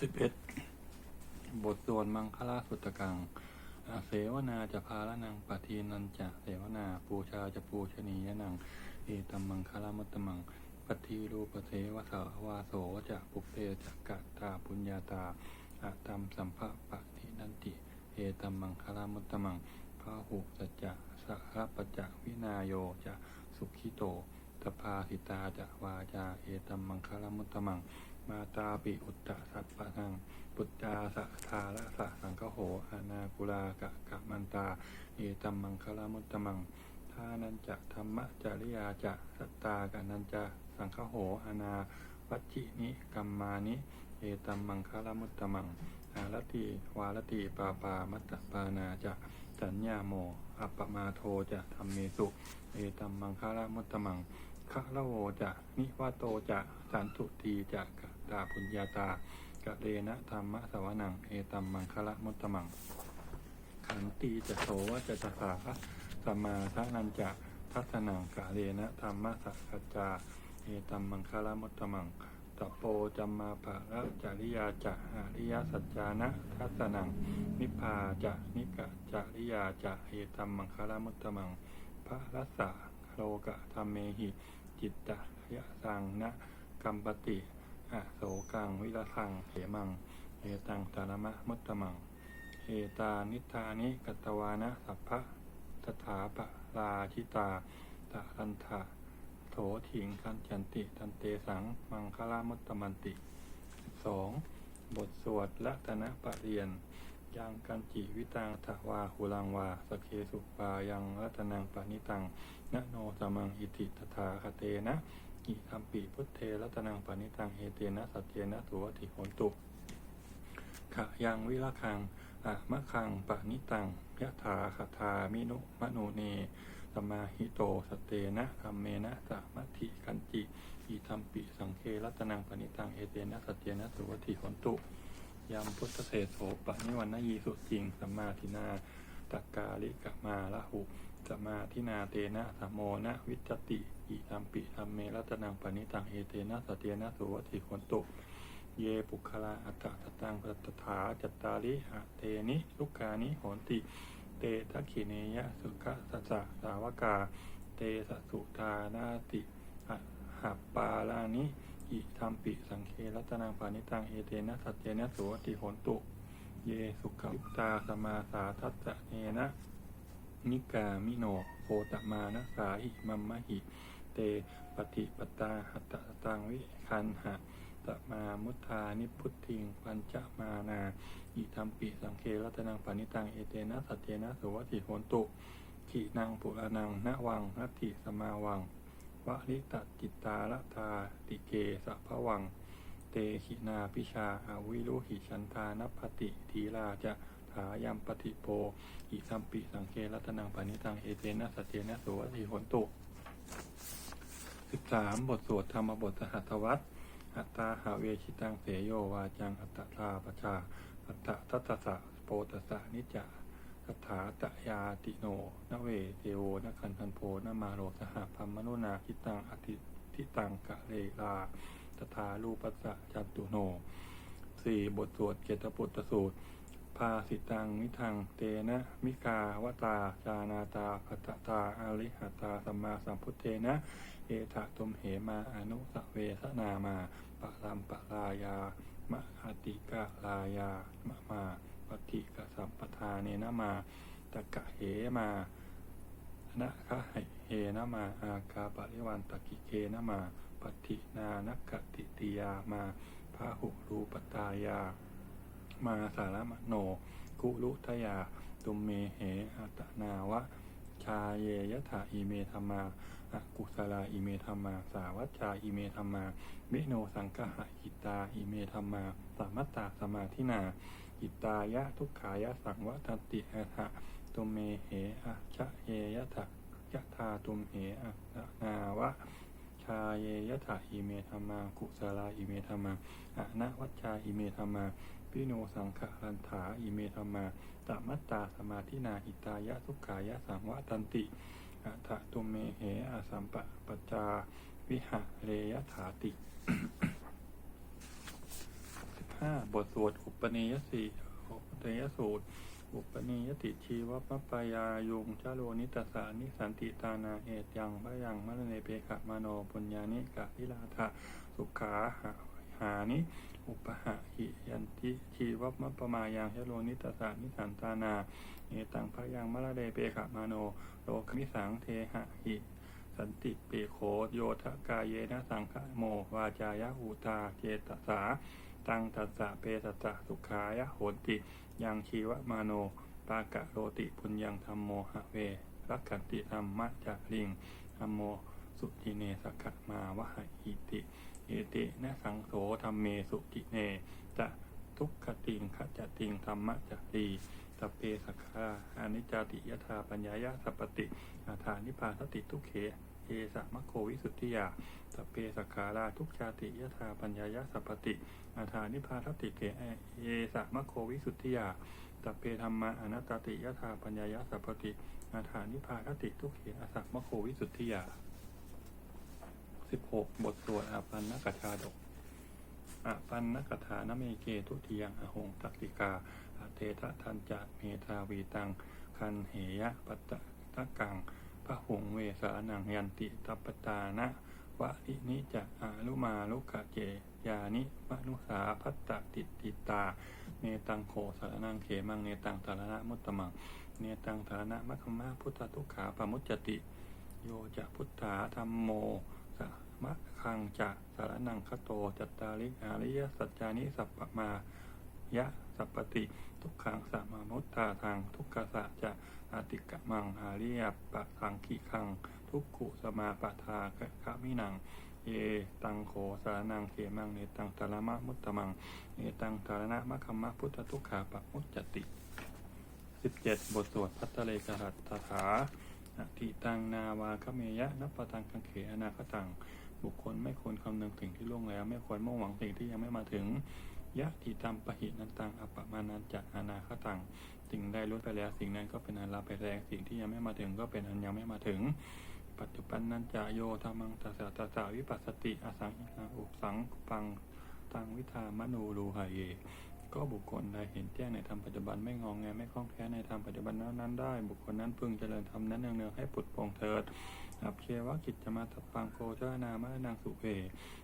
สิบเอ็ดบทสวดมังคลาสุตตกัง เสวนาจะพาละนังปทีนันจะเสวนาปูชาจะปูชนียนังเอตัมมังคลามุตตมังปทีรูปเสวะสาวาโสจะปุเพจะกะตาปุญญาตาอะตัมสัมภะปะทินันติเอตัมมังคลามุตตมังพาหุสัจจะสรปจะวินาโยจะสุขิโตตภาสิตาจะวาจาเอตัมมังคลามุตตมัง มาตาปิอุตตะสัพพะนังปุตตาสะทาละสะสังคโหอานากุลากะกะมันตาเอตัมมังคลามุตตมังทานันจะธรรมจริยาจะสัตตากะนันจะสังคโหอานาวัจินิกัมมานิ เอตัมมังคลามุตตมังอารติวารติปาปามัตตปานาจะสัญญาโม อัปปมาโทจะธรรมเมสุเอตัมมังคลามุตตมังคะละโวจะนิวาโตจะสันตุตีจะกะ ตาปุญญาตากะเรนะธรรมะสวนังเอตัมมังคละมุตตมัง ขันตีจะโสวะจะตสาสมมาทะนันจะทัศนังกะเรนะธรรมะสัจจาเอตัมมังคละมุตตมังตโปจัมมาภะระจริยาจะอริยสัจจานะทัศนังนิพพาจะนิกะจริยาจะเอตัมมังคละมุตตมังพระรัสสะโลกะธรรมเมหิ จิตตะยะสังนะกัมปติ อะโสกังวิรทังเขมังเอตังตารมะมุตตมังเอตานิธานิกัตวานะสัพพะตถาปราชิตาตะรันทะโถถิงคันจันติตันเตสังมังคลามุตตมันติสองบทสวดละตนะปะเรียนยังกันจิวิตังทวาหุลังวาสเคสุปายังรัตนังปานิตังนะโนสมังอิติตถาคเตนะ อิทัมปิพุทเทรัตนังปานิตังเอเตนะสัจเจนะสุวัติโหนตุขะยังวิละคังอะมะคังปานิตังยะถาคทามินุมโนเนสมาหิโตสเตนะธรรมเมนะสะมัติกันจิอิทัมปิสังเครัตนังปานิตังเอเตนะสัจเจนะสุวัติโหนตุยามพุทธเศโสปะนิวันนยีสุจริงสัมมาทินาตักกาลิกะมาละหุ สมาทินาเตนะธรรมโมนะวิจติ อิธรรมปิธรรมเมรัตนังปณิตังเอเตนะสตเตนะสุวัติคนตุเยปุคลาอัตตะตังปัตถาจัตตาลิหะเตนิลุกานิโหนติ เตทักขิเนยะสุขะสัสสะสาวกา เตสสุทานาติหัปปาลานิอิทัมปิสังเครัตนังปานิตังเอเตนะสัจเจนะโสติโหนตุ เยสุขยุตาสมาสาทัสสะเนนะ นิกามิโนโคตมานะสาหิมัมมหิ เตปฏิปตาหัตตังวิคันหะตมามุทานิพุทธิงปัญจมานาอิทัมปิสังเครัตนังปานิตังเอเตนะสัจเจนะโสติโหนตุขีนังปุรนังนวังนัตถิสมาวังวะลิตจิตตาละทาติเกสะพวัง เตหินาพิชาอาวิรุหิชันทานปติทีลาจะ ถายัมปฏิโปอิสัมปิสังเครัตนังปานิตังเอเตนะสเจนะสุวัติหนตุสิบสามบทสวดธรรมบทสหัตวัตอัตตาหาเวชิตังเสโยวาจังอัตตาปชาอัตตะทัตสะโปตสะนิจจาคถาตยาติโนนเวเทโวนคันทันโพนมาโรสหพัมมนุนาคิตังอธิทิตังกะเลลาตถาลูปัสสะจันตุโนสี่บทสวดเกตปุตตสูตร ภาสิตังมิทังเตนะมิกาวตาจานาตาพัตตาอาริหตาสัมมาสัมพุทเทนะเอถะตุมเหมาอนุสเวสนามาปะลัมปะลายามะอาติกะลายามะมาปฏิกะสัมปทาเนนะมาตะกะเหมานะคะเหนะมาอากาปริวันตะกิเกนะมาปฏินานักติติยามาพาหุรูปตายา มาสารมโน กุลุทยา ตุมเมเหอัตนาวะ ชาเยยะถาอิเมธรรมาอกุศลาอิเมธรรมา สาวัชชาอิเมธรรมาเมโนสังกหะหิตาอิเมธรรมา สามัตตาสมาธินาหิตายะทุกขายะสังวัตติอะทะตุมเมเหอะชะเยยะถายะธาตุมเหอะนาวะชาเยยะถาอิเมธรรมา กุศลาอิเมธรรมาอะนะวัชชาอิเมธรรมา ปิโนสังขลันถาอิเมธรรมาตมัตตาสมาธินาหิตายะทุกขายะสังวะตันติอะทะตุเมเหอสัมปะปจาวิหะเรยถาติสิบห้าบทสวดอุปนิยสีอุปนิยสูตร อุปนิยติชีวปปายายุงชาโลนิตสานิสันติตานาเอตยังพยังมะเนเปขะมโนปุญญานิกะวิลาทะสุขาหาหานิ อุปหะ ยันติชีวปมปมายังชโลนิตสานิสันตานาเอตังพยังมะเนเปขะมโนโลกมิสังเทหะหิสันติเปโขโยทะกายเยนะสังฆโม วาจายะหูตาเจตสา ตังตัสสะเปตัสสะสุขายะโหติ ยังชีวมาโน ปากะโรติ ปุญญังธรรมโมหะเวรักขันติธรรมะจะลิงธรรมโม สุจิเนสกะมาวะหิติเอตินะสังโสธรรมเมสุจิเนจะทุกขติงขจติงธรรมะจะลีสพเปสกขาอานิจจติยถาปัญญายะสัปปติอาถานิพาสติทุกเขเอสะมะโควิสุทธิยาสพเปสกขาราทุกชาติยถาปัญญายะสัปปติอาถานิพาสติเขเอสะมะโควิสุทธิยาสพเปธรรมะอนัตติยถาปัญญายะสัพปติอาถานิพาสติทุกเขอสัมมะโควิสุทธิยา สิบหกบทสวดอาปันนกชาดกอปันนกถานเมเกทุติยังอหงตักติกาอาเททะทันจะเมทาวีตัง คันเหยะปัตตะตะกังพระหงเวสานังยันติตัปปตานะวะอินิจะอาลุมาลุกะเจยานิมนุสาพัตตติติตา เนตังโขสารนังเขมังเนตังสารณะมุตตมัง เนตังสารณะมัคคมะพุทธทุกขาปมุจจติ โยจะพุทธาธรรมโม มะคังจะสารนังคโตจัตตาริอาริยสัจจานิสัพพมายะสัพปติ ทุกขังสัมมามุตตาทางทุกขสะจะอาติกะมังอาริยปะทังขีคัง ทุกขุสมาปะทากะขะมินังเอตังโขสารนังเขมังเนตังตารมะมุตตมังเอตังตารณะมะคัมมะพุทธทุกขาปะมุจจติสิบเจ็ดบทสวดพัตตเลกหัตถาอติตังนาวาคเมยะนัปปตังกังเขอนาคตัง บุคคลไม่ควรคำนึงสิ่งที่ล่วงแล้ว ไม่ควรมุ่งหวังสิ่งที่ยังไม่มาถึงยะติตัมปะหินันตังอัปปมานันจะอนาคตังสิ่งใดล้วนไปแล้วสิ่งนั้นก็เป็นอันลาไปแรงสิ่งที่ยังไม่มาถึงก็เป็นอันยังไม่มาถึง ปัจจุบันนันจะโยธรรมังตัสสะตัสสะวิปัสสติอสังหินาอุสังปังตังวิธามนูรูหะเยก็บุคคลใดเห็นแจ้งในธรรมปัจจุบันไม่งองแงไม่คล้องแคลนในธรรมปัจจุบันนั้นได้ บุคคลนั้นพึงเจริญธรรมนั้นเนืองๆให้ปุดโปร่งเถิด อับเควกิจจะมาตับปังโกเจานามะนางสุเพ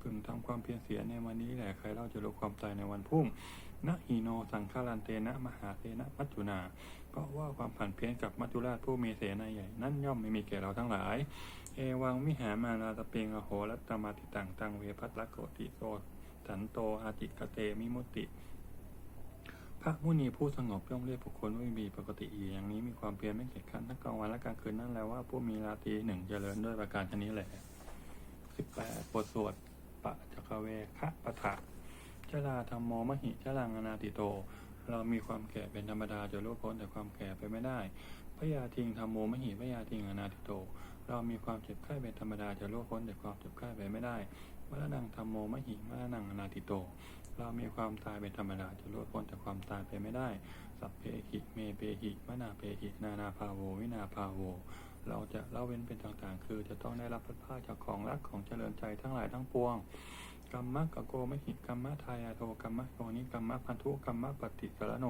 พึงทำความเพียรเสียในวันนี้แหละใครเล่าจะรู้ความตายในวันพุ่งนะฮีโนสังฆารันเตนะ มหาเตนะมัจจุนาเพราะว่าความผันเพี้ยนกับมัจจุราชผู้มีเสนาใหญ่ นั่นย่อมไม่มีแก่เราทั้งหลาย เอวังมิหามาลาตะเปงอโหรัตตมาติตังตังเวพัตละโกติโกสันโตอาจิกเตมิมุติ พระมุนีผู้สงบย่อมเรียกบุคคลว่ามีปกติอีอย่างนี้มีความเพียรไม่เกียจคร้านทั้งกลางวันและกลางคืนนั่นแหละว่าผู้มีราตรีหนึ่งเจริญด้วยประการชนี้แหละสิบแปดบทสวดปะจักเวคะปะทะชราธรรมโมมหิชลังอนาติโต เรามีความแก่เป็นธรรมดาจะรู้พ้นแต่ความแก่ไปไม่ได้พยาทิงธรรมโมมหิพยาทิงอนาติโต เรามีความเจ็บไข้เป็นธรรมดาจะรู้พ้นแต่ความเจ็บไข้ไปไม่ได้มรณงธรรมโมมหิมรณงอนาติโต เรามีความตายเป็นธรรมดาจะรู้พ้นแต่ความตายไปไม่ได้ สัพเพหิเมเปหิมนาเปหินานาภาโว วินาภาโว เราจะเล่าเว้นเป็นต่างๆ คือจะต้องได้รับพัดผ้าจากของรักของเจริญใจทั้งหลายทั้งปวงกรรมะกะโกมหิกรรมะทายาโทกรรมะโยนิกรรมะพันธุกรรมะปฏิสารโน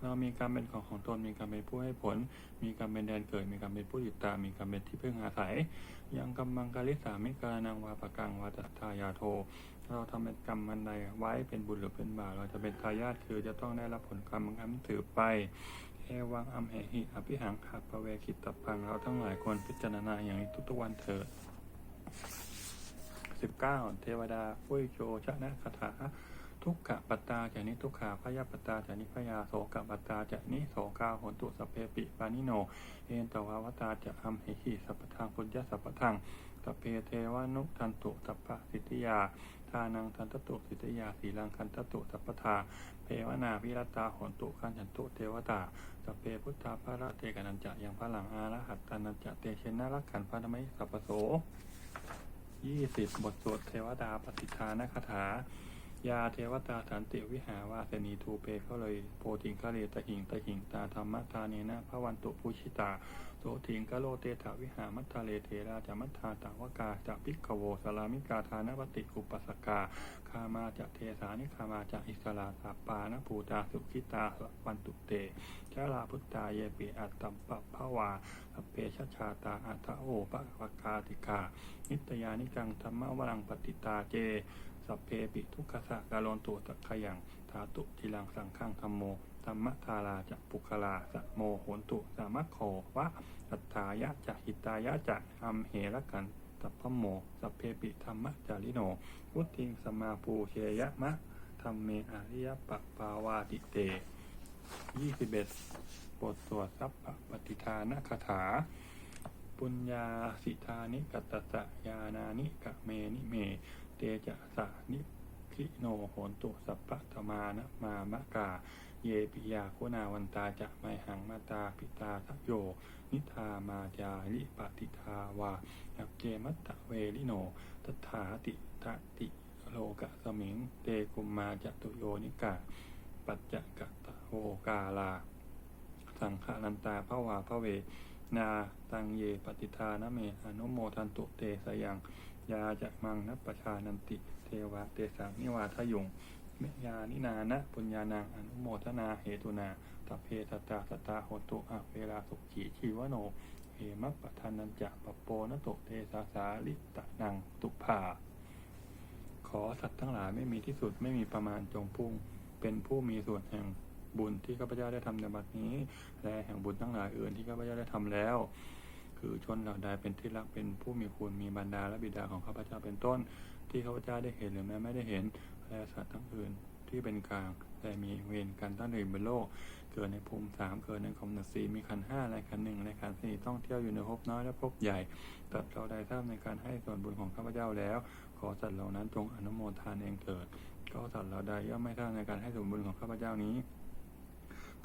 เรามีกรรมเป็นของของตนมีกรรมเป็นผู้ให้ผล มีกรรมเป็นแดนเกิด มีกรรมเป็นผู้ติดตามมีกรรมเป็นที่พึ่งอาศัย ยังกรรมังกาลิสามิกานังวาปะกังวาตทายาโท เราทำเป็นกรรมมันใดไว้เป็นบุญหรือเป็นบาปเราจะเป็นทายาทคือจะต้องได้รับผลกรรมนั้นถือไปเอวังอัมเหหิอภิหังขับปะเวคิตตพังเราทั้งหลายควรพิจารณาอย่างนี้ทุกๆวันเถิดสิบเก้าเทวดาพุยโจชนะคาถาทุกขปัตตาจะนิทุกขาพยาปัตตาจะนิพยาโสกปัตตาจะนิโสกาโหนตุสเพปิปานิโน นตวาวตาจะอัมเหหิสัพพทังปุญญสัพพทังสัพเพเทวานุทันตุสัพพสิทธิยาทานังทันตตุสิทธิยาสีลังคันตตุสัพพทาเพวนาวิรตาหนตุขันจันตุเทวตาสัพเพพุทธาภระเตกนันจะยังพระหลังอาระหัตตานันจะเตเชนะรักขันพระธรรมิสัพพโสยี่สิบบทสวดเทวดาปฏิทานคาถา ยาเทวตาสันติวิหาวาสนีทูเปเขาเลยโพธิงคะเลตหิงตหิงตาธรรมทาเนนะพระวันตุภูชิตาโสถิงกะโลเตถาวิหามัทาเลเทราจะมัทธาตาวกาจะพิกขโวสลามิกาทานวติอุปสกาคามาจะเทสานิคามาจะอิสลาตาปานภูตาสุขิตาวันตุเตชาลาพุตตาเยปิอัตตัมปะภวาสเพชชาตาอัตโอปะปะกาติกา นิตยานิกังธรรมวรังปฏิตาเจ สัพเพปิทุกขสะกาลนตุตะขยังธาตุทิลังสังขังธรรมโมธรรมทาราจะปุคลาสะโมโหนตุสามัคโขวะสัทธายะจะหิตายะจะอัมเหระกันตัพพโมสัพเพปิธรรมจาริโนพุทิงสมาปูเชยะมะธรรมเมอาริยปะปาวาติเตยี่สิบเอ็ดบทสวดสัพพะปฏิทานคาถา ปุญญาสิทานิกัตตะยานานิกะเมนิเม เตจะสานิคิโนโหนตุสัพพะตมานะมามะกา เยปิยาคุณาวันตาจะไมหังมาตาปิตาทะโย นิทามาจาริปฏิทาวาอัเกมัตตะเวลิโนตถาติทะติโลกะสมิง เตกุมมาจะตุโยนิกา ปัจจกะตะโวกาลา สังฆนันตาภวาภเว นาตังเยปฏิทานเมอนุโมทันตุเตสยัง ยาจะมังนัปปชานันติ เทวะเตสังนิวาทยุงเมยานินานะปุญญานังอนุโมทนาเหตุนาตเพสตตาสตาโหตุอะเวลาสุขีชีวโนเหมัปปทานันจะปปโปนตุเตสาสาลิตะนังตุภาขอสัตว์ทั้งหลายไม่มีที่สุดไม่มีประมาณจงพุ่งเป็นผู้มีส่วนแห่งบุญที่ข้าพเจ้าได้ทำในบัดนี้ และแห่งบุญทั้งหลายอื่นที่ข้าพเจ้าได้ทำแล้ว คือชนเหล่าใดเป็นที่รักเป็นผู้มีคุณมีบรรดาและบิดาของข้าพเจ้าเป็นต้น ที่ข้าพเจ้าได้เห็นหรือแม้ไม่ได้เห็นและสัตว์ทั้งอื่นที่เป็นกลางแต่มีเวรกันตั้งอยู่บนโลก เกิดในภูมิสามเกิดในคอมนัสสีมีขันห้าและขันหนึ่งและขันสี่ต้องเที่ยวอยู่ในภพน้อยและภพใหญ่ตัดเราใดทราบในการให้ส่วนบุญของข้าพเจ้าแล้ว ขอสัตว์เหล่านั้นจงอนุโมทานเองเถิดก็สัตว์เหล่าใดย่อมไม่ทราบในการให้ส่วนบุญของข้าพเจ้านี้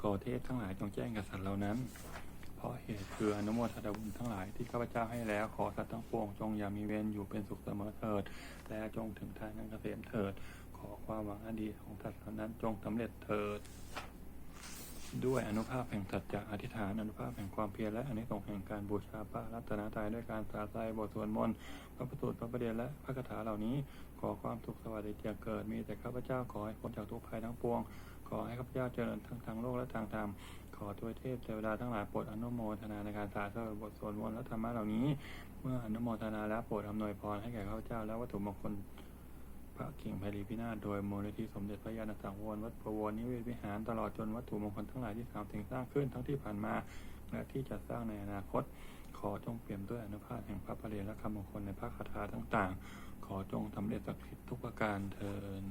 ขอเทพทั้งหลายจงแจ้งกับสัตว์เหล่านั้น ราะเหตุคืออนุโมทนาบุญทั้งหลายที่ข้าพเจ้าให้แล้วขอสัตว์ทั้งปวงจงอย่ามีเวรอยู่เป็นสุขเสมอเถิด และจงถึงทางนั้นเกษมเถิด ขอความหวังอันดีของสัตว์เหล่านั้นจงสำเร็จเถิด ด้วยอนุภาพแห่งสัจจะอธิษฐานอนุภาพแห่งความเพียรและอนิสงส์แห่งการบูชาพระรัตนตรัยด้วยการสาธยบทสวดมนต์พระประสูตรพระประเดชและพระคาถาเหล่านี้ ขอความสุขสวัสดิ์จะเกิดมีแต่ข้าพเจ้าขอให้พ้นจากทุกภัยทั้งปวง อให้ข้าพเจ้าเจริญทั้งทางโลกและทางธรรม ขอตัวเทพเทวดาทั้งหลายโปรดอนุโมทนาในการสาธยายบทสวดมนต์และธรรมะเหล่านี้ เมื่ออนุโมทนาแล้วโปรดอำนวยพรให้แก่ข้าพเจ้าและวัตถุมงคลพระกิ่งไพรีพินาศโดยมูลนิธิสมเด็จพระยาณสังวรวัดประวรนิเวศวิหารตลอดจนวัตถุมงคลทั้งหลายที่สามสิ่งสร้างขึ้นทั้งที่ผ่านมา และที่จะสร้างในอนาคต ขอจงเปี่ยมด้วยอนุภาพแห่งพระประเดชและคำมงคลในพระคาถาต่างๆ ขอจงสำเร็จศักดิ์สิทธิ์ทุกประการเทิน